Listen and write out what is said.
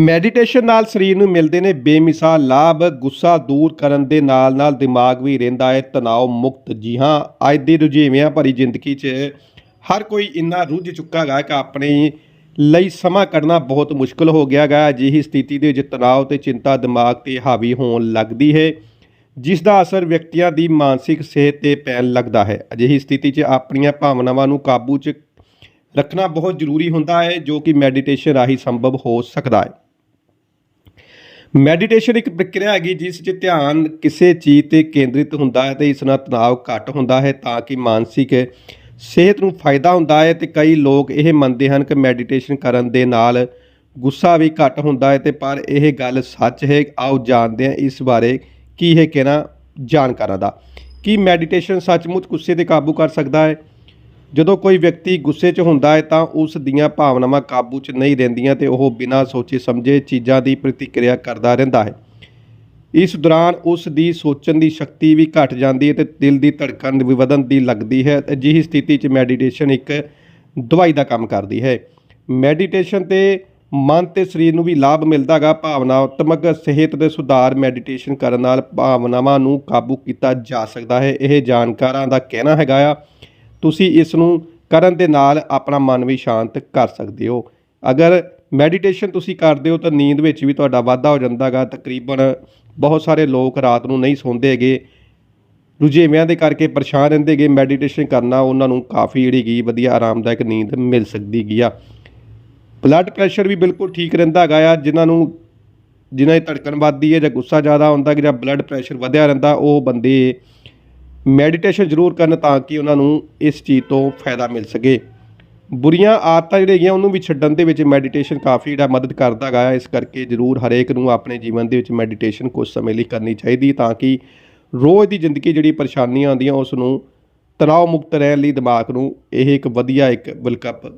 Meditation ਨਾਲ ਸਰੀਰ ਨੂੰ ਮਿਲਦੇ ਨੇ ਬੇਮਿਸਾਲ ਲਾਭ, ਗੁੱਸਾ ਦੂਰ ਕਰਨ ਦੇ ਨਾਲ ਨਾਲ ਦਿਮਾਗ ਵੀ ਰਹਿੰਦਾ ਹੈ ਤਣਾਅ ਮੁਕਤ। ਜੀ ਹਾਂ, ਅੱਜ ਦੀ ਰੁਝੇਵਿਆਂ ਭਰੀ ਜ਼ਿੰਦਗੀ 'ਚ ਹਰ ਕੋਈ ਇੰਨਾ ਰੁੱਝ ਚੁੱਕਾ ਗਾ ਕਿ ਆਪਣੇ ਲਈ ਸਮਾਂ ਕੱਢਣਾ ਬਹੁਤ ਮੁਸ਼ਕਲ ਹੋ ਗਿਆ ਗਾ। ਅਜਿਹੀ ਸਥਿਤੀ ਦੇ ਵਿੱਚ ਤਣਾਅ ਤੇ ਚਿੰਤਾ ਦਿਮਾਗ ਤੇ ਹਾਵੀ ਹੋਣ ਲੱਗਦੀ ਹੈ, ਜਿਸ ਦਾ ਅਸਰ ਵਿਅਕਤੀਆਂ ਦੀ ਮਾਨਸਿਕ ਸਿਹਤ ਤੇ ਪੈਣ ਲੱਗਦਾ ਹੈ। ਅਜਿਹੀ ਸਥਿਤੀ 'ਚ ਆਪਣੀਆਂ ਭਾਵਨਾਵਾਂ ਨੂੰ ਕਾਬੂ 'ਚ ਰੱਖਣਾ ਬਹੁਤ ਜ਼ਰੂਰੀ ਹੁੰਦਾ ਹੈ, ਜੋ ਕਿ ਮੈਡੀਟੇਸ਼ਨ ਰਾਹੀਂ ਸੰਭਵ ਹੋ ਸਕਦਾ ਹੈ। ਮੈਡੀਟੇਸ਼ਨ ਇੱਕ ਪ੍ਰਕਿਰਿਆ ਹੈਗੀ, ਜਿਸ 'ਚ ਧਿਆਨ ਕਿਸੇ ਚੀਜ਼ ਤੇ ਕੇਂਦਰਿਤ ਹੁੰਦਾ ਹੈ ਤੇ ਇਸ ਨਾਲ ਤਣਾਅ ਘੱਟ ਹੁੰਦਾ ਹੈ ਤਾਂ ਕਿ ਮਾਨਸਿਕ ਸਿਹਤ ਨੂੰ ਫਾਇਦਾ ਹੁੰਦਾ ਹੈ ਤੇ ਕਈ ਲੋਕ ਇਹ ਮੰਨਦੇ ਹਨ ਕਿ ਮੈਡੀਟੇਸ਼ਨ ਕਰਨ ਦੇ ਨਾਲ ਗੁੱਸਾ ਵੀ ਘੱਟ ਹੁੰਦਾ ਹੈ ਤੇ ਪਰ ਇਹ ਗੱਲ ਸੱਚ ਹੈ। ਆਓ ਜਾਣਦੇ ਹਾਂ ਇਸ ਬਾਰੇ ਕੀ ਹੈ ਕਹਿਣਾ ਜਾਣਕਾਰਾਂ ਦਾ। ਕੀ ਮੈਡੀਟੇਸ਼ਨ ਸੱਚਮੁੱਚ ਗੁੱਸੇ ਤੇ ਕਾਬੂ ਕਰ ਸਕਦਾ ਹੈ? ਜਦੋਂ ਕੋਈ ਵਿਅਕਤੀ ਗੁੱਸੇ 'ਚ ਹੁੰਦਾ ਹੈ ਤਾਂ ਉਸ ਦੀਆਂ ਭਾਵਨਾਵਾਂ ਕਾਬੂ 'ਚ ਨਹੀਂ ਰਹਿੰਦੀਆਂ ਤੇ ਉਹ ਬਿਨਾਂ ਸੋਚੇ ਸਮਝੇ ਚੀਜ਼ਾਂ ਦੀ ਪ੍ਰਤੀਕਿਰਿਆ ਕਰਦਾ ਰਹਿੰਦਾ ਹੈ। ਇਸ ਦੌਰਾਨ ਉਸ ਦੀ ਸੋਚਣ ਦੀ ਸ਼ਕਤੀ ਵੀ ਘਟ ਜਾਂਦੀ ਹੈ ਤੇ ਦਿਲ ਦੀ ਧੜਕਣ ਵੀ ਵਧਣ ਦੀ ਲੱਗਦੀ ਹੈ। ਅਜਿਹੀ ਸਥਿਤੀ 'ਚ ਮੈਡੀਟੇਸ਼ਨ ਇੱਕ ਦਵਾਈ ਦਾ ਕੰਮ ਕਰਦੀ ਹੈ। ਮੈਡੀਟੇਸ਼ਨ ਤੇ ਮਨ ਤੇ ਸਰੀਰ ਨੂੰ ਵੀ ਲਾਭ ਮਿਲਦਾ ਗਾ ਭਾਵਨਾਤਮਕ ਸਿਹਤ ਦੇ ਸੁਧਾਰ ਮੈਡੀਟੇਸ਼ਨ ਕਰਨ ਨਾਲ ਭਾਵਨਾਵਾਂ ਨੂੰ ਕਾਬੂ ਕੀਤਾ ਜਾ ਸਕਦਾ ਹੈ। ਇਹ ਜਾਣਕਾਰਾਂ ਦਾ ਕਹਿਣਾ ਹੈਗਾ ਆ ਤੁਸੀਂ ਇਸ ਨੂੰ ਕਰਨ ਦੇ ਨਾਲ ਆਪਣਾ ਮਨ ਵੀ ਸ਼ਾਂਤ ਕਰ ਸਕਦੇ ਹੋ। ਅਗਰ ਮੈਡੀਟੇਸ਼ਨ ਤੁਸੀਂ ਕਰਦੇ ਹੋ ਤਾਂ ਨੀਂਦ ਵਿੱਚ ਵੀ ਤੁਹਾਡਾ ਵਾਧਾ ਹੋ ਜਾਂਦਾਗਾ। ਤਕਰੀਬਨ ਬਹੁਤ ਸਾਰੇ ਲੋਕ ਰਾਤ ਨੂੰ ਨਹੀਂ ਸੌਂਦੇ ਹੈਗੇ। ਰੁਝੇਵਿਆਂ ਦੇ ਕਰਕੇ ਪਰੇਸ਼ਾਨ ਰਹਿੰਦੇ ਹੈਗੇ। ਮੈਡੀਟੇਸ਼ਨ ਕਰਨਾ ਉਹਨਾਂ ਨੂੰ ਕਾਫੀ ਜਿਹੜੀ ਗੀ ਵਧੀਆ ਆਰਾਮਦਾਇਕ ਨੀਂਦ ਮਿਲ ਸਕਦੀ ਹੈਗੀ ਆ। ਬਲੱਡ ਪ੍ਰੈਸ਼ਰ ਵੀ ਬਿਲਕੁਲ ਠੀਕ ਰਹਿੰਦਾ ਹੈਗਾ ਆ। ਜਿਨ੍ਹਾਂ ਨੂੰ, ਜਿਨ੍ਹਾਂ ਦੀ ਧੜਕਣ ਵੱਧਦੀ ਹੈ ਜਾਂ ਗੁੱਸਾ ਜ਼ਿਆਦਾ ਹੁੰਦਾ ਕਿ ਜਾਂ ਬਲੱਡ ਪ੍ਰੈਸ਼ਰ ਵਧਿਆ ਰਹਿੰਦਾ, ਉਹ ਬੰਦੇ ਮੈਡੀਟੇਸ਼ਨ ਜ਼ਰੂਰ ਕਰਨ ਤਾਂ ਕਿ ਉਹਨਾਂ ਨੂੰ ਇਸ ਚੀਜ਼ ਤੋਂ ਫਾਇਦਾ ਮਿਲ ਸਕੇ। ਬੁਰੀਆਂ ਆਦਤਾਂ ਜਿਹੜੀਆਂ ਹੈਗੀਆਂ, ਉਹਨੂੰ ਵੀ ਛੱਡਣ ਦੇ ਵਿੱਚ ਮੈਡੀਟੇਸ਼ਨ ਕਾਫੀ ਜਿਹੜਾ ਮਦਦ ਕਰਦਾ ਗਾ ਇਸ ਕਰਕੇ ਜ਼ਰੂਰ ਹਰੇਕ ਨੂੰ ਆਪਣੇ ਜੀਵਨ ਦੇ ਵਿੱਚ ਮੈਡੀਟੇਸ਼ਨ ਕੁਝ ਸਮੇਂ ਲਈ ਕਰਨੀ ਚਾਹੀਦੀ ਤਾਂ ਕਿ ਰੋਜ਼ ਦੀ ਜ਼ਿੰਦਗੀ ਜਿਹੜੀ ਪਰੇਸ਼ਾਨੀਆਂ ਆਉਂਦੀਆਂ ਉਸ ਨੂੰ ਤਣਾਅ ਮੁਕਤ ਰਹਿਣ ਲਈ ਦਿਮਾਗ ਨੂੰ ਇਹ ਇੱਕ ਵਧੀਆ ਇੱਕ ਵਿਕਲਪ